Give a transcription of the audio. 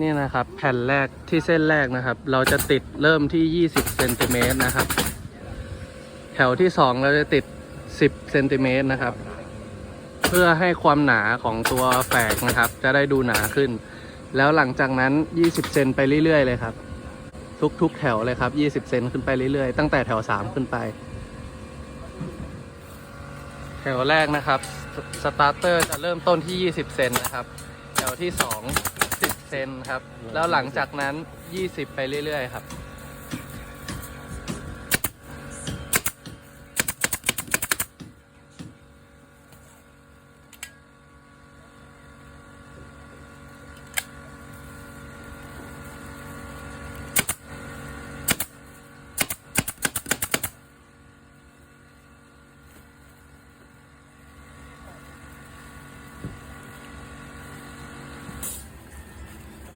นี่นะครับแผ่นแรกที่เส้นแรกนะครับ เราจะติดเริ่มที่ 20เซนติเมตรนะครับ แถวที่ 2 เราจะติด 10เซนติเมตรนะครับ เพื่อให้ความหนาของตัวแฝกนะครับ จะได้ดูหนาขึ้น แล้วหลังจากนั้น 20เซนไปเรื่อยๆเลยครับ ทุกๆแถวเลยครับ 20เซนขึ้นไปเรื่อยๆ ตั้งแต่แถว 3 ขึ้นไป แถวแรกนะครับสตาร์เตอร์จะเริ่มต้นที่ 20เซนนะครับ แถวที่2 10 เซนครับ แล้วหลังจากนั้น 20 ไปเรื่อยๆครับ